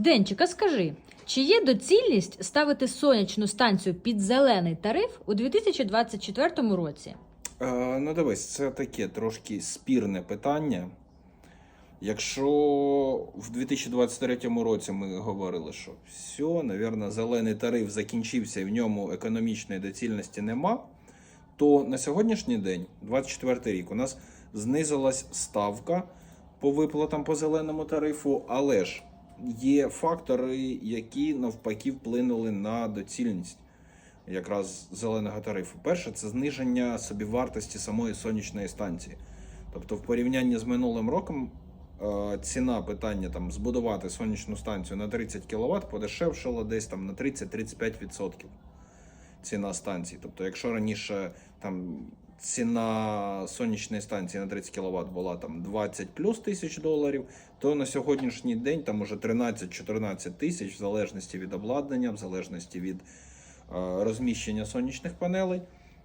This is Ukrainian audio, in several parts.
Денчика, скажи, чи є доцільність ставити сонячну станцію під зелений тариф у 2024 році? Е, ну дивись, це таке трошки спірне питання. Якщо в 2023 році ми говорили, що все, навірно, зелений тариф закінчився і в ньому економічної доцільності нема, то на сьогоднішній день, 24 рік, у нас знизилась ставка по виплатам по зеленому тарифу, але ж є фактори, які навпаки вплинули на доцільність якраз зеленого тарифу. Перше, це зниження собівартості самої сонячної станції. Тобто, в порівнянні з минулим роком е, ціна питання там збудувати сонячну станцію на 30 кВт подешевшала десь там на 30-35% ціна станції. Тобто, якщо раніше там ціна сонячної станції на 30 кВт була там 20 плюс тисяч доларів, то на сьогоднішній день там уже 13-14 тисяч, в залежності від обладнання, в залежності від е, розміщення сонячних панелей.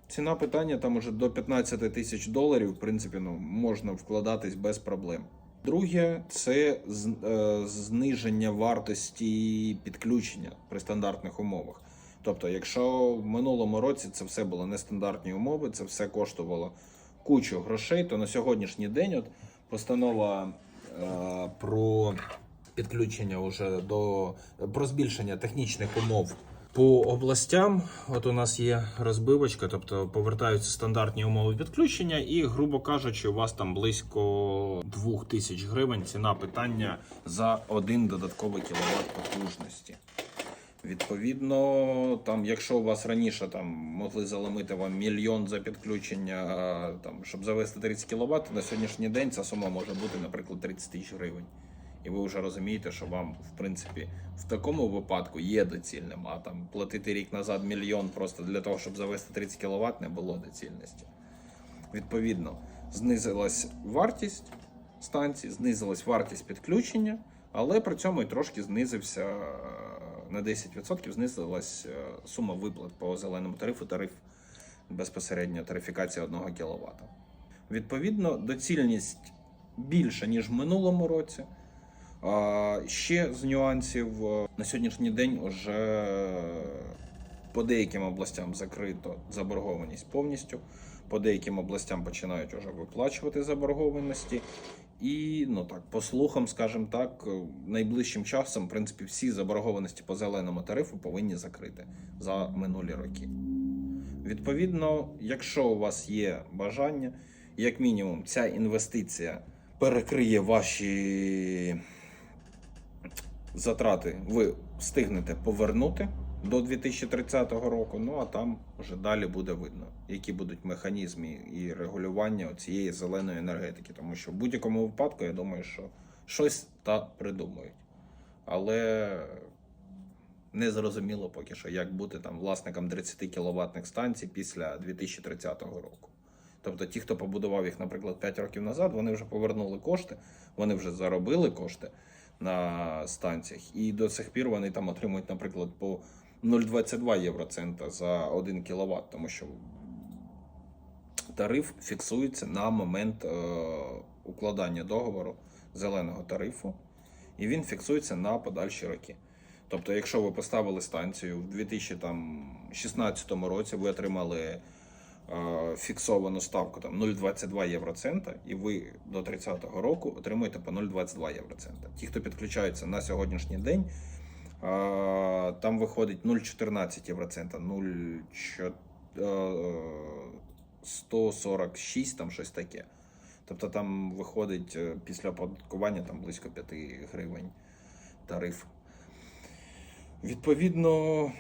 Ціна питання там уже до 15 тисяч доларів, в принципі, ну, можна вкладатись без проблем. Друге, це е, зниження вартості підключення при стандартних умовах. Тобто, якщо в минулому році це все було нестандартні умови, це все коштувало кучу грошей, то на сьогоднішній день от постанова е, про підключення уже до про збільшення технічних умов по областям. От у нас є розбивочка, тобто повертаються стандартні умови підключення, і, грубо кажучи, у вас там близько 2000 гривень ціна питання за один додатковий кіловат потужності. Відповідно, там, якщо у вас раніше там могли заломити вам мільйон за підключення, там, щоб завести 30 кВт, на сьогоднішній день ця сума може бути, наприклад, 30 тисяч гривень. І ви вже розумієте, що вам, в принципі, в такому випадку є доцільним, а там платити рік назад мільйон просто для того, щоб завести 30 кВт, не було доцільності. Відповідно, знизилась вартість станції, знизилась вартість підключення, але при цьому і трошки знизився на 10% знизилась е, сума виплат по зеленому тарифу, тариф безпосередньо тарифікація 1 кВт. Відповідно, доцільність більша, ніж в минулому році. Ще з нюансів е, на сьогоднішній день вже по деяким областям закрито заборгованість повністю. По деяким областям починають вже виплачувати заборгованості. І ну так, по слухам, скажімо так, найближчим часом, в принципі, всі заборгованості по зеленому тарифу повинні закрити за минулі роки. Відповідно, якщо у вас є бажання, як мінімум, ця інвестиція перекриє ваші затрати, ви встигнете повернути до 2030 року. Ну а там вже далі буде видно, які будуть механізми і регулювання цієї зеленої енергетики. Тому що в будь-якому випадку я думаю, що щось та придумають. Але не зрозуміло поки що, як бути там власником 30 кіловатних станцій після 2030 року. Тобто ті, хто побудував їх, наприклад, 5 років назад, вони вже повернули кошти, вони вже заробили кошти на станціях, і до сих пір вони там отримують, наприклад, по 0,22 євроцента за 1 кВт, тому що тариф фіксується на момент е, укладання договору зеленого тарифу, і він фіксується на подальші роки. Тобто, якщо ви поставили станцію в 2016 році, ви отримали е, фіксовану ставку там 0,22 євроцента, і ви до 30-го року отримуєте по 0,22 євроцента. Ті, хто підключаються на сьогоднішній день, там виходить 0,14 євроцента, 0,4, е, 146, там щось таке. Тобто там виходить е, після оподаткування там близько 5 гривень тариф. Відповідно,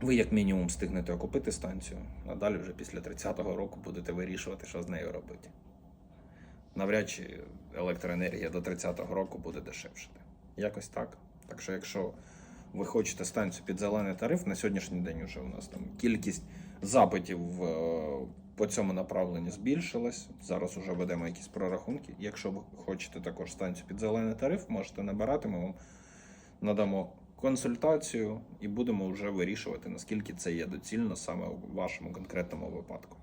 ви як мінімум встигнете окупити станцію, а далі вже після 30-го року будете вирішувати, що з нею робити. Навряд чи електроенергія до 30-го року буде дешевшити. Якось так. Так що, якщо ви хочете станцію під зелений тариф, на сьогоднішній день вже у нас там кількість запитів е, по цьому направленню збільшилась. Зараз вже ведемо якісь прорахунки. Якщо ви хочете також станцію під зелений тариф, можете набирати, ми вам надамо консультацію і будемо вже вирішувати, наскільки це є доцільно саме у вашому конкретному випадку.